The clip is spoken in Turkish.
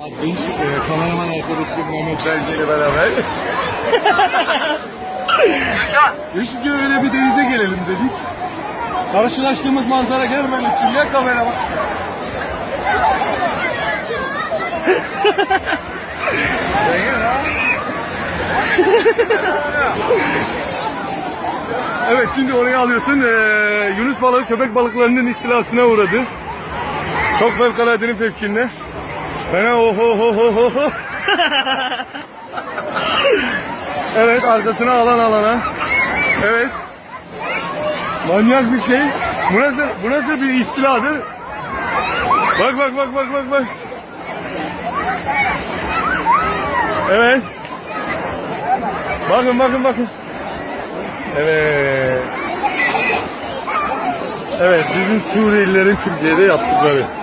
Genç e, kameraman arkadaşım Mehmet Belge ile beraber. Değişik öyle bir denize gelelim dedik. Karşılaştığımız manzara görmen için ya kameraman. Evet şimdi oraya alıyorsun. Ee, Yunus balığı köpek balıklarının istilasına uğradı. Çok fevkaladenin fevkinde. Fena oho ho ho ho ho. evet arkasına alan alana. Evet. Manyak bir şey. Bu nasıl, bu nasıl bir istiladır? Bak bak bak bak bak bak. Evet. Bakın bakın bakın. Evet. Evet bizim Suriyelilerin Türkiye'de yaptıkları.